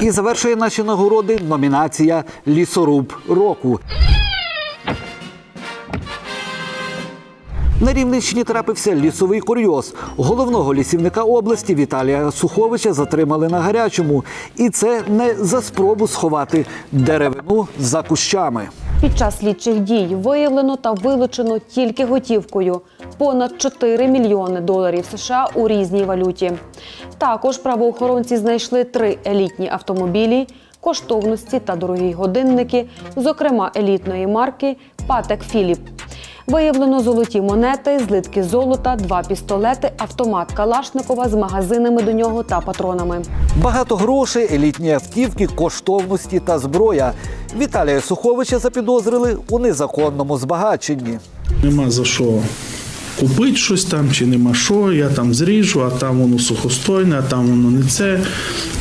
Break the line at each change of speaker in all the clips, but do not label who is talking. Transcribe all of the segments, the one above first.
І завершує наші нагороди номінація Лісоруб року. На Рівненщині трапився лісовий курйоз. Головного лісівника області Віталія Суховича затримали на гарячому. І це не за спробу сховати деревину за кущами.
Під час слідчих дій виявлено та вилучено тільки готівкою понад 4 мільйони доларів США у різній валюті. Також правоохоронці знайшли три елітні автомобілі, коштовності та дорогі годинники, зокрема елітної марки Патек Філіп. Виявлено золоті монети, злитки золота, два пістолети, автомат Калашникова з магазинами до нього та патронами.
Багато грошей, елітні автівки, коштовності та зброя. Віталія Суховича запідозрили у незаконному збагаченні.
Нема за що купити щось там, чи нема що, я там зріжу, а там воно сухостойне, а там воно не це.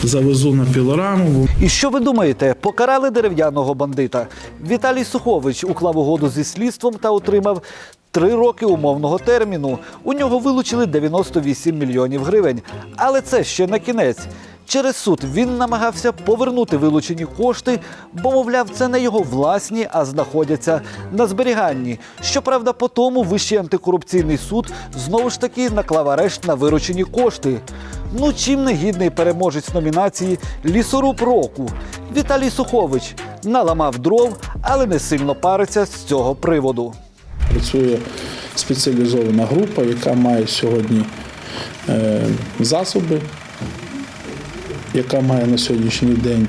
Завезу на пілораму.
І що ви думаєте? Покарали дерев'яного бандита. Віталій Сухович уклав угоду зі слідством та отримав три роки умовного терміну. У нього вилучили 98 мільйонів гривень. Але це ще не кінець. Через суд він намагався повернути вилучені кошти, бо, мовляв, це не його власні, а знаходяться на зберіганні. Щоправда, по тому Вищий антикорупційний суд знову ж таки наклав арешт на виручені кошти. Ну чим не гідний переможець номінації Лісоруб року. Віталій Сухович наламав дров, але не сильно париться з цього приводу.
Працює спеціалізована група, яка має сьогодні е, засоби, яка має на сьогоднішній день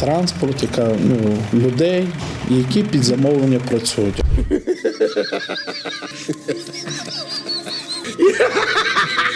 транспорт, яка ну, людей, які під замовлення працюють.